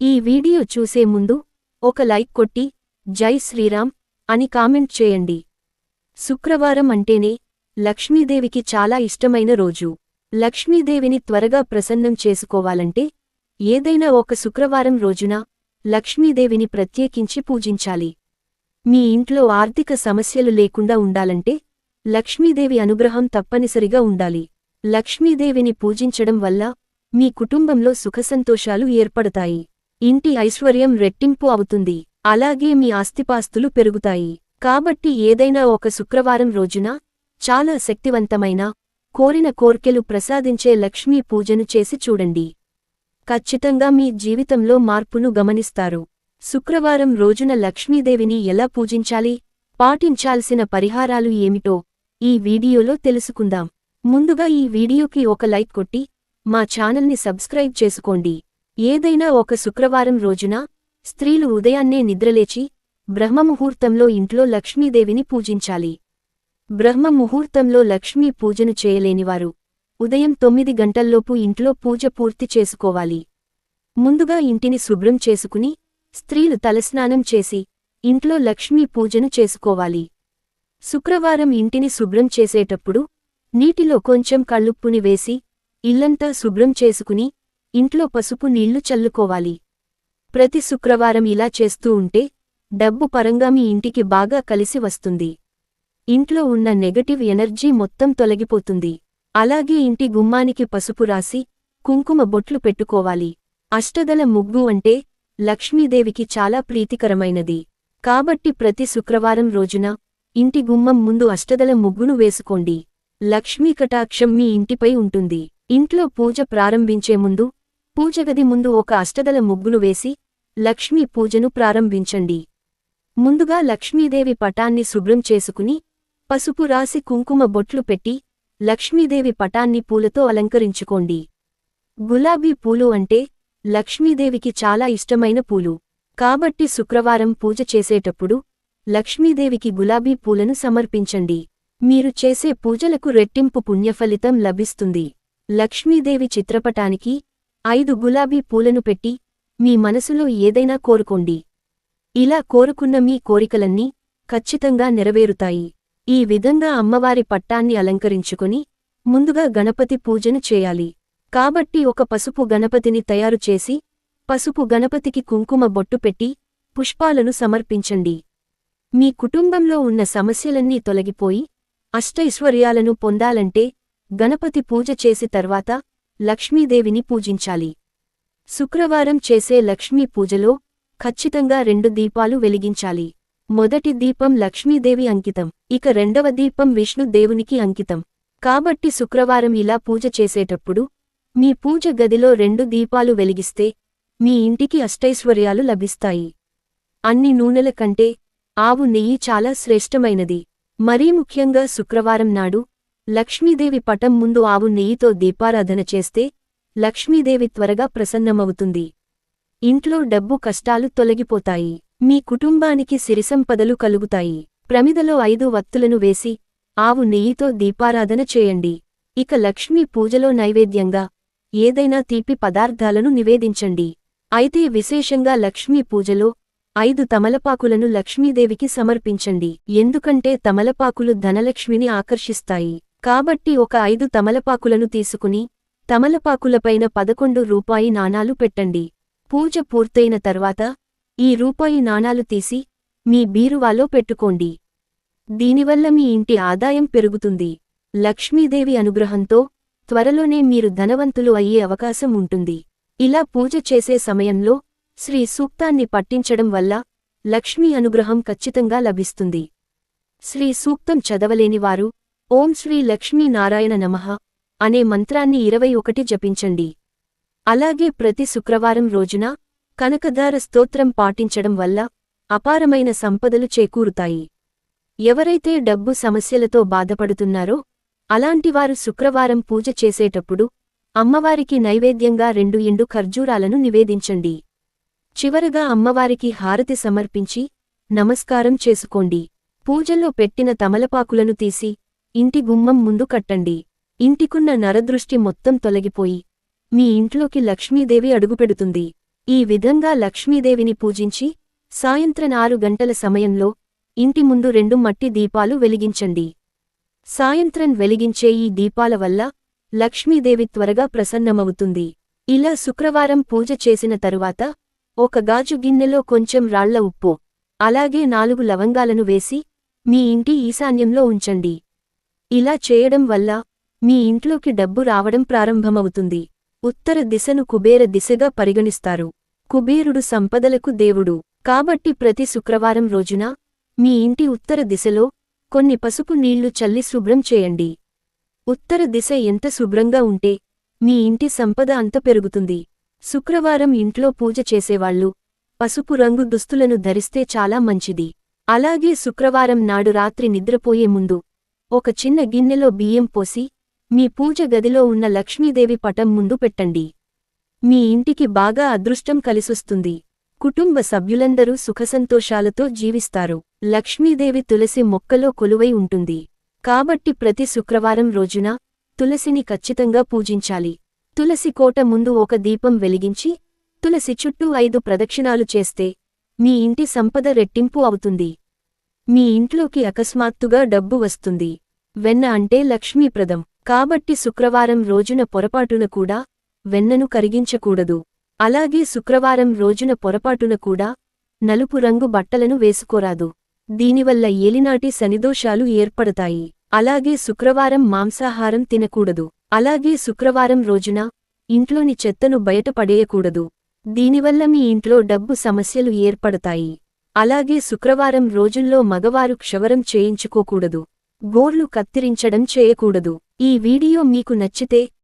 ఈ వీడియో చూసే ముందు ఒక లైక్ కొట్టి జై శ్రీరామ్ అని కామెంట్ చేయండి. శుక్రవారం అంటేనే లక్ష్మీదేవికి చాలా ఇష్టమైన రోజు. లక్ష్మీదేవిని త్వరగా ప్రసన్నం చేసుకోవాలంటే ఏదైనా ఒక శుక్రవారం రోజున లక్ష్మీదేవిని ప్రత్యేకించి పూజించాలి. మీ ఇంట్లో ఆర్థిక సమస్యలు లేకుండా ఉండాలంటే లక్ష్మీదేవి అనుగ్రహం తప్పనిసరిగా ఉండాలి. లక్ష్మీదేవిని పూజించడం వల్ల మీ కుటుంబంలో సుఖసంతోషాలు ఏర్పడతాయి. ఇంటి ఐశ్వర్యం రెట్టింపు అవుతుంది. అలాగే మీ ఆస్తిపాస్తులు పెరుగుతాయి. కాబట్టి ఏదైనా ఒక శుక్రవారం రోజున చాలా శక్తివంతమైన కోరిన కోర్కెలు ప్రసాదించే లక్ష్మీ పూజను చేసి చూడండి. ఖచ్చితంగా మీ జీవితంలో మార్పును గమనిస్తారు. శుక్రవారం రోజున లక్ష్మీదేవిని ఎలా పూజించాలి? పాటించాల్సిన పరిహారాలు ఏమిటో ఈ వీడియోలో తెలుసుకుందాం. ముందుగా ఈ వీడియోకి ఒక లైక్ కొట్టి మా ఛానల్ని సబ్స్క్రైబ్ చేసుకోండి. ఏదైనా ఒక శుక్రవారం రోజున స్త్రీలు ఉదయాన్నే నిద్రలేచి బ్రహ్మముహూర్తంలో ఇంట్లో లక్ష్మీదేవిని పూజించాలి. బ్రహ్మ ముహూర్తంలో లక్ష్మీ పూజను చేయలేనివారు ఉదయం తొమ్మిది గంటల్లోపు ఇంట్లో పూజ పూర్తి చేసుకోవాలి. ముందుగా ఇంటిని శుభ్రం చేసుకుని స్త్రీలు తలస్నానం చేసి ఇంట్లో లక్ష్మీ పూజను చేసుకోవాలి. శుక్రవారం ఇంటిని శుభ్రం చేసేటప్పుడు నీటిలో కొంచెం కళ్ళుప్పుని వేసి ఇల్లంతా శుభ్రం చేసుకుని ఇంట్లో పసుపు నీళ్ళు చల్లుకోవాలి. ప్రతి శుక్రవారం ఇలా చేస్తూ ఉంటే డబ్బు పరంగా మీ ఇంటికి బాగా కలిసి వస్తుంది. ఇంట్లో ఉన్న నెగటివ్ ఎనర్జీ మొత్తం తొలగిపోతుంది. అలాగే ఇంటి గుమ్మానికి పసుపు రాసి కుంకుమ బొట్లు పెట్టుకోవాలి. అష్టదల ముగ్గు అంటే లక్ష్మీదేవికి చాలా ప్రీతికరమైనది. కాబట్టి ప్రతి శుక్రవారం రోజున ఇంటి గుమ్మం ముందు అష్టదల ముగ్గును వేసుకోండి. లక్ష్మీ కటాక్షం మీ ఇంటిపై ఉంటుంది. ఇంట్లో పూజ ప్రారంభించే ముందు పూజగది ముందు ఒక అష్టదల ముగ్గులు వేసి లక్ష్మీ పూజను ప్రారంభించండి. ముందుగా లక్ష్మీదేవి పటాన్ని శుభ్రం చేసుకుని పసుపు రాసి కుంకుమ బొట్లు పెట్టి లక్ష్మీదేవి పటాన్ని పూలతో అలంకరించుకోండి. గులాబీ పూలు అంటే లక్ష్మీదేవికి చాలా ఇష్టమైన పూలు. కాబట్టి శుక్రవారం పూజ చేసేటప్పుడు లక్ష్మీదేవికి గులాబీ పూలను సమర్పించండి. మీరు చేసే పూజలకు రెట్టింపు పుణ్యఫలితం లభిస్తుంది. లక్ష్మీదేవి చిత్రపటానికి ఐదు గులాబీ పూలను పెట్టి మీ మనసులో ఏదైనా కోరుకోండి. ఇలా కోరుకున్న మీ కోరికలన్నీ ఖచ్చితంగా నెరవేరుతాయి. ఈ విధంగా అమ్మవారి పట్టాన్ని అలంకరించుకుని ముందుగా గణపతి పూజను చేయాలి. కాబట్టి ఒక పసుపు గణపతిని తయారు చేసి పసుపు గణపతికి కుంకుమ బొట్టు పెట్టి పుష్పాలను సమర్పించండి. మీ కుటుంబంలో ఉన్న సమస్యలన్నీ తొలగిపోయి అష్టైశ్వర్యాలను పొందాలంటే గణపతి పూజ చేసి తర్వాత లక్ష్మీదేవిని పూజించాలి. శుక్రవారం చేసే లక్ష్మీ పూజలో ఖచ్చితంగా రెండు దీపాలు వెలిగించాలి. మొదటి దీపం లక్ష్మీదేవి అంకితం ఇక రెండవ దీపం విష్ణుదేవునికి అంకితం. కాబట్టి శుక్రవారం ఇలా పూజ చేసేటప్పుడు మీ పూజ గదిలో రెండు దీపాలు వెలిగిస్తే మీ ఇంటికి అష్టైశ్వర్యాలు లభిస్తాయి. అన్ని నూనెల కంటే ఆవు నెయ్యి చాలా శ్రేష్టమైనది. మరీ ముఖ్యంగా శుక్రవారం నాడు లక్ష్మీదేవి పటం ముందు ఆవు నెయ్యితో దీపారాధన చేస్తే లక్ష్మీదేవి త్వరగా ప్రసన్నమవుతుంది. ఇంట్లో డబ్బు కష్టాలు తొలగిపోతాయి. మీ కుటుంబానికి సిరిసంపదలు కలుగుతాయి. ప్రమిదలో ఐదు వత్తులను వేసి ఆవు నెయ్యితో దీపారాధన చేయండి. ఇక లక్ష్మీ పూజలో నైవేద్యంగా ఏదైనా తీపి పదార్థాలను నివేదించండి. అయితే విశేషంగా లక్ష్మీ పూజలో ఐదు తమలపాకులను లక్ష్మీదేవికి సమర్పించండి. ఎందుకంటే తమలపాకులు ధనలక్ష్మిని ఆకర్షిస్తాయి. కాబట్టి ఒక ఐదు తమలపాకులను తీసుకుని తమలపాకులపైన పదకొండు రూపాయి నాణాలు పెట్టండి. పూజ పూర్తయిన తర్వాత ఈ రూపాయి నాణాలు తీసి మీ బీరువాలో పెట్టుకోండి. దీనివల్ల మీ ఇంటి ఆదాయం పెరుగుతుంది. లక్ష్మీదేవి అనుగ్రహంతో త్వరలోనే మీరు ధనవంతులు అయ్యే అవకాశం ఉంటుంది. ఇలా పూజ చేసే సమయంలో శ్రీ సూక్తాన్ని పట్టించడం వల్ల లక్ష్మీ అనుగ్రహం ఖచ్చితంగా లభిస్తుంది. శ్రీ సూక్తం చదవలేనివారు ఓం శ్రీ లక్ష్మీ నారాయణ నమః అనే మంత్రాన్ని ఇరవై ఒకటి జపించండి. అలాగే ప్రతి శుక్రవారం రోజున కనకదార స్తోత్రం పాటించడం వల్ల అపారమైన సంపదలు చేకూరుతాయి. ఎవరైతే డబ్బు సమస్యలతో బాధపడుతున్నారో అలాంటివారు శుక్రవారం పూజ చేసేటప్పుడు అమ్మవారికి నైవేద్యంగా రెండు ఎండు ఖర్జూరాలను నివేదించండి. చివరగా అమ్మవారికి హారతి సమర్పించి నమస్కారం చేసుకోండి. పూజల్లో పెట్టిన తమలపాకులను తీసి ఇంటి గుమ్మం ముందు కట్టండి. ఇంటికున్న నరదృష్టి మొత్తం తొలగిపోయి మీ ఇంట్లోకి లక్ష్మీదేవి అడుగుపెడుతుంది. ఈ విధంగా లక్ష్మీదేవిని పూజించి సాయంత్రం ఆరు గంటల సమయంలో ఇంటి ముందు రెండు మట్టి దీపాలు వెలిగించండి. సాయంత్రం వెలిగించే ఈ దీపాల వల్ల లక్ష్మీదేవి త్వరగా ప్రసన్నమవుతుంది. ఇలా శుక్రవారం పూజ చేసిన తరువాత ఒక గాజు గిన్నెలో కొంచెం రాళ్ళ ఉప్పు అలాగే నాలుగు లవంగాలను వేసి మీ ఇంటి ఈశాన్యంలో ఉంచండి. ఇలా చేయడం వల్ల మీ ఇంట్లోకి డబ్బు రావడం ప్రారంభమవుతుంది. ఉత్తర దిశను కుబేర దిశగా పరిగణిస్తారు. కుబేరుడు సంపదలకు దేవుడు. కాబట్టి ప్రతి శుక్రవారం రోజున మీ ఇంటి ఉత్తర దిశలో కొన్ని పసుపు నీళ్ళు చల్లి శుభ్రం చేయండి. ఉత్తర దిశ ఎంత శుభ్రంగా ఉంటే మీ ఇంటి సంపద అంత పెరుగుతుంది. శుక్రవారం ఇంట్లో పూజ చేసేవాళ్ళు పసుపు రంగు దుస్తులను ధరిస్తే చాలా మంచిది. అలాగే శుక్రవారం నాడు రాత్రి నిద్రపోయే ముందు ఒక చిన్న గిన్నెలో బియ్యం పోసి మీ పూజ గదిలో ఉన్న లక్ష్మీదేవి పటం ముందు పెట్టండి. మీ ఇంటికి బాగా అదృష్టం కలిసొస్తుంది. కుటుంబ సభ్యులందరూ సుఖసంతోషాలతో జీవిస్తారు. లక్ష్మీదేవి తులసి మొక్కలో కొలువై ఉంటుంది. కాబట్టి ప్రతి శుక్రవారం రోజున తులసిని ఖచ్చితంగా పూజించాలి. తులసి కోట ముందు ఒక దీపం వెలిగించి తులసి చుట్టూ ఐదు ప్రదక్షిణాలు చేస్తే మీ ఇంటి సంపద రెట్టింపు అవుతుంది. మీ ఇంట్లోకి అకస్మాత్తుగా డబ్బు వస్తుంది. వెన్న అంటే లక్ష్మీప్రదం. కాబట్టి శుక్రవారం రోజున పొరపాటున కూడా వెన్నను కరిగించకూడదు. అలాగే శుక్రవారం రోజున పొరపాటున కూడా నలుపు రంగు బట్టలను వేసుకోరాదు. దీనివల్ల ఏలినాటి శనిదోషాలు ఏర్పడతాయి. అలాగే శుక్రవారం మాంసాహారం తినకూడదు. అలాగే శుక్రవారం రోజున ఇంట్లోని చెత్తను బయట పడేయకూడదు. దీనివల్ల మీ ఇంట్లో డబ్బు సమస్యలు ఏర్పడతాయి. అలాగే శుక్రవారం రోజుల్లో మగవారు క్షవరం చేయించుకోకూడదు. గోర్లు కత్తిరించడం చేయకూడదు. ఈ వీడియో మీకు నచ్చితే